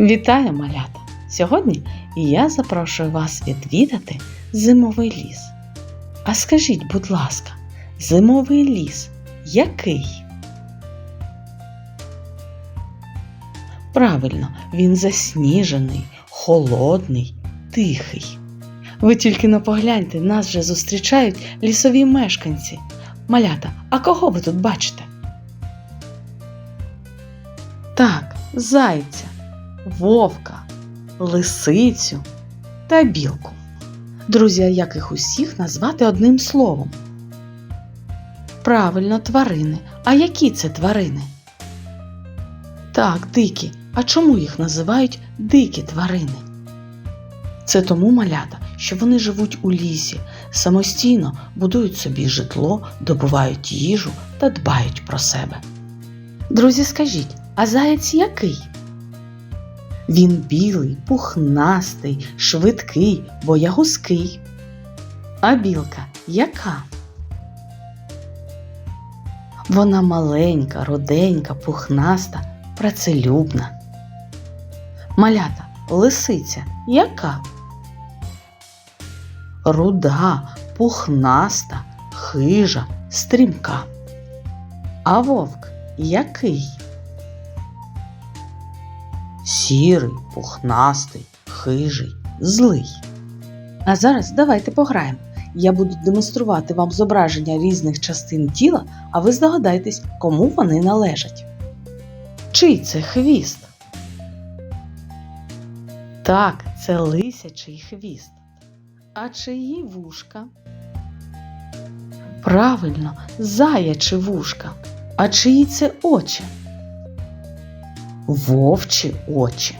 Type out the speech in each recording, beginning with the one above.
Вітаю, малята! Сьогодні я запрошую вас відвідати зимовий ліс. А скажіть, будь ласка, зимовий ліс який? Правильно, він засніжений, холодний, тихий. Ви тільки но погляньте, нас вже зустрічають лісові мешканці. Малята, а кого ви тут бачите? Так, зайця, вовка, лисицю та білку. Друзі, як їх усіх назвати одним словом? Правильно, тварини. А які це тварини? Так, дикі. А чому їх називають дикі тварини? Це тому малята, що вони живуть у лісі, самостійно будують собі житло, добувають їжу та дбають про себе. Друзі, скажіть, а заєць який? Він білий, пухнастий, швидкий, боягузкий. А білка яка? Вона маленька, роденька, пухнаста, працелюбна. Малята, лисиця яка? Руда, пухнаста, хижа, стрімка. А вовк який? Сірий, пухнастий, хижий, злий. А зараз давайте пограємо. Я буду демонструвати вам зображення різних частин тіла, а ви здогадайтесь, кому вони належать. Чий це хвіст? Так, це лисячий хвіст. А чиї вушка? Правильно, заячі вушка. А чиї це очі? Вовчі очі.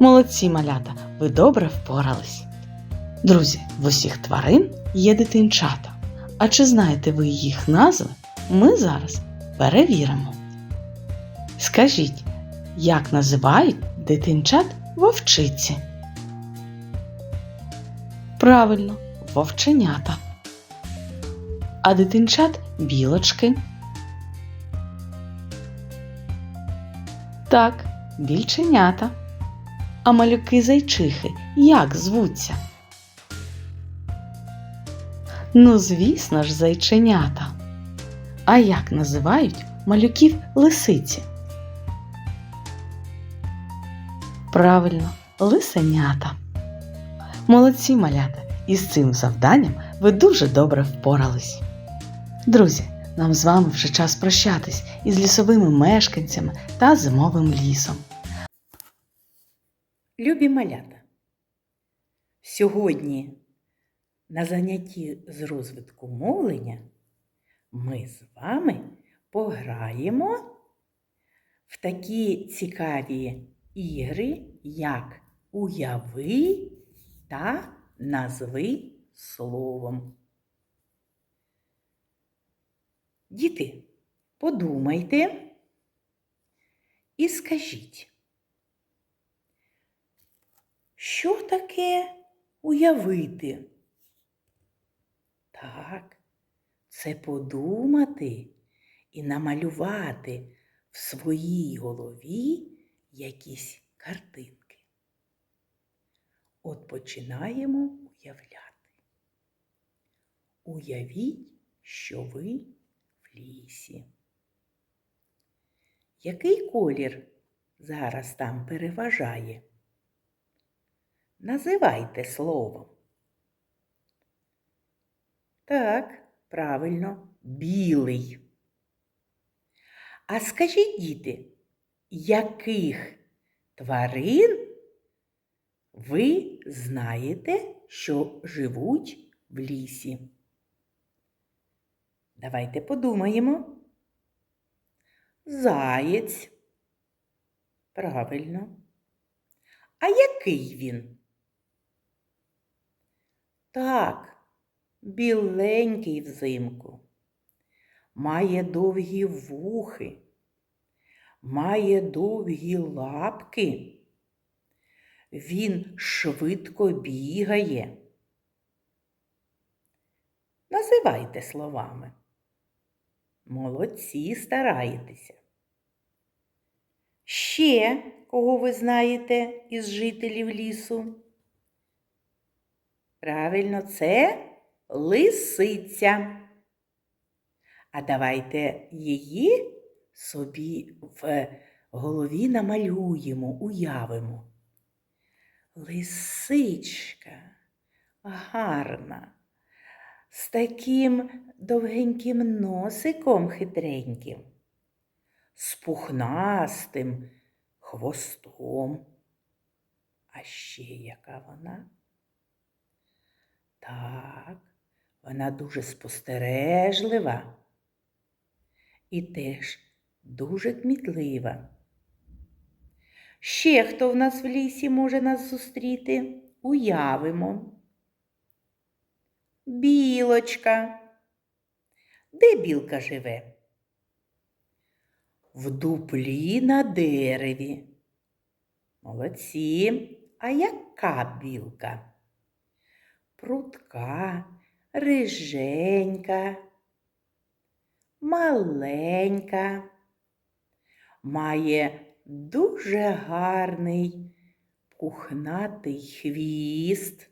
Молодці малята, ви добре впорались. Друзі, в усіх тварин є дитинчата. А чи знаєте ви їх назви? Ми зараз перевіримо. Скажіть, як називають дитинчат вовчиці? Правильно, вовченята. А дитинчат білочки. Так, більченята. А малюки зайчихи як звуться? Ну, звісно ж, зайченята. А як називають малюків лисиці? Правильно, лисенята. Молодці малята, і з цим завданням ви дуже добре впорались. Друзі, нам з вами вже час прощатись із лісовими мешканцями та зимовим лісом. Любі малята, сьогодні на занятті з розвитку мовлення ми з вами пограємо в такі цікаві ігри, як уяви та назви словом. Діти, подумайте і скажіть. Що таке уявити? Так, це подумати і намалювати в своїй голові якісь картинки. От починаємо уявляти. Уявіть, що ви лісі. Який колір зараз там переважає? Називайте словом. Так, правильно, білий. А скажіть, діти, яких тварин ви знаєте, що живуть в лісі? Давайте подумаємо. Заєць. Правильно. А який він? Так, біленький взимку, має довгі вухи, має довгі лапки. Він швидко бігає. Називайте словами. Молодці стараєтеся. Ще кого ви знаєте із жителів лісу? Правильно, це лисиця. А давайте її собі в голові намалюємо, уявимо. Лисичка гарна, з таким довгеньким носиком хитреньким, з пухнастим хвостом. А ще яка вона? Так, вона дуже спостережлива і теж дуже кмітлива. Ще хто в нас в лісі може нас зустріти? Уявимо. Білочка. Де білка живе? В дуплі на дереві. Молодці. А яка білка? Прутка, риженька, маленька, має дуже гарний пухнатий хвіст.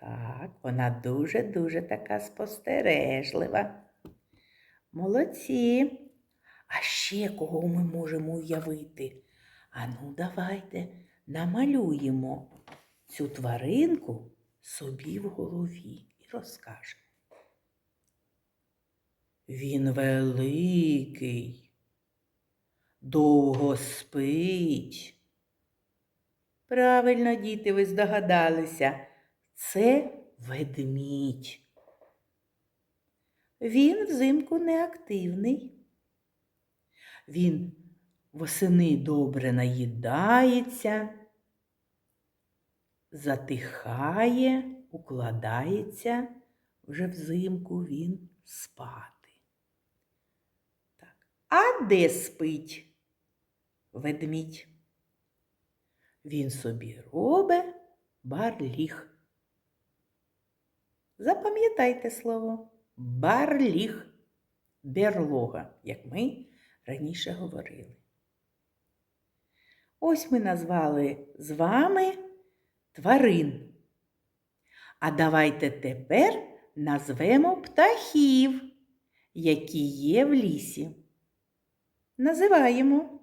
Так, вона дуже-дуже така спостережлива. Молодці. А ще кого ми можемо уявити? Ану, давайте намалюємо цю тваринку собі в голові і розкажемо. Він великий, довго спить. Правильно, діти, ви здогадалися, це ведмідь. Він взимку неактивний. Він восени добре наїдається, затихає, укладається, вже взимку він спати. Так. А де спить ведмідь? Він собі робить барліг. Запам'ятайте слово барліг, берлога, як ми раніше говорили. Ось ми назвали з вами тварин. А давайте тепер назвемо птахів, які є в лісі. Називаємо,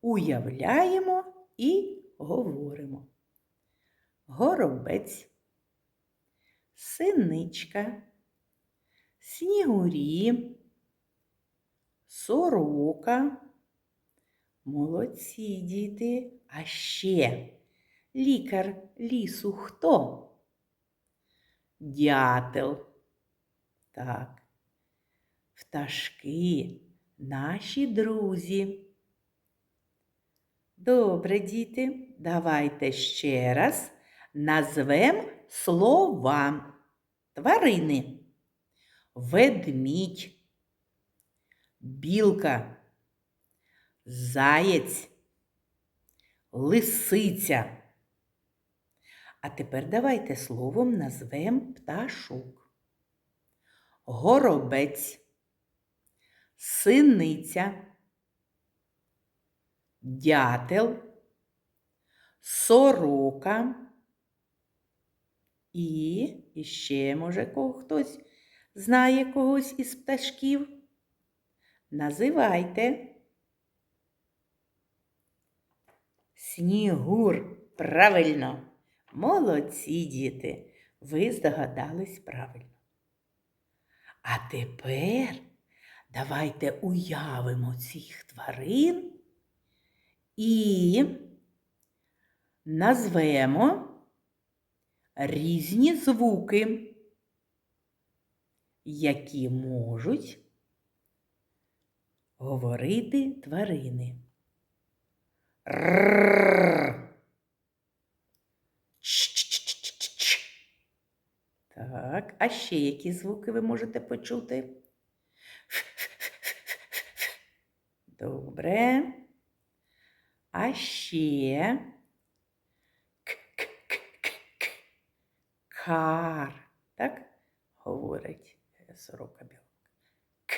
уявляємо і говоримо. Горобець, синичка, снігурі, сорока. Молодці діти. А ще лікар лісу хто? Дятел. Так. Пташки наші друзі. Добре, діти, давайте ще раз назвем слова тварини. Ведмідь, білка, заєць, лисиця. А тепер давайте словом назвем пташок. Горобець, синиця, дятел, сорока і, ще, може, кого хтось знає когось із пташків. Називайте. Снігур. Правильно. Молодці діти. Ви здогадались правильно. А тепер давайте уявимо цих тварин і назвемо різні звуки, які можуть говорити тварини. Так, а ще які звуки ви можете почути? Добре. А ще Кар. Так говорить сорока білка. К.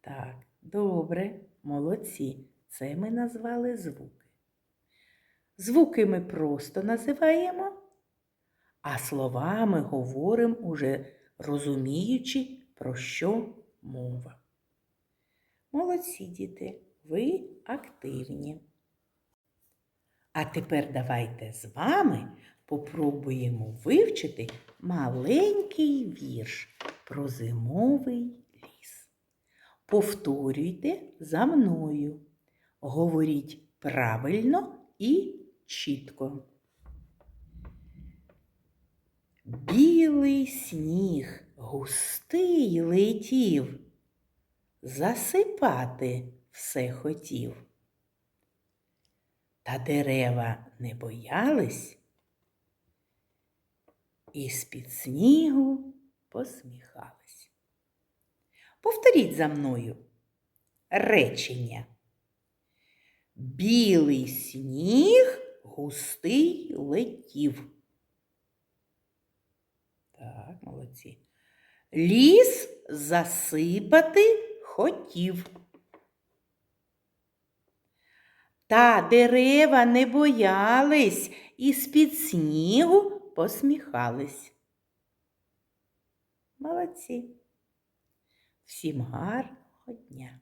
Так, добре. Молодці. Це ми назвали звуки. Звуки ми просто називаємо, а словами говоримо уже розуміючи, про що мова. Молодці, діти, ви активні. А тепер давайте з вами попробуємо вивчити маленький вірш про зимовий ліс. Повторюйте за мною. Говоріть правильно і чітко. Білий сніг густий летів, засипати все хотів. Та дерева не боялись і з-під снігу посміхались. Повторіть за мною речення. Білий сніг густий летів. Так, молодці. Ліс засипати хотів. Та дерева не боялись і з-під снігу посміхались. Молодці. Всім гарного дня!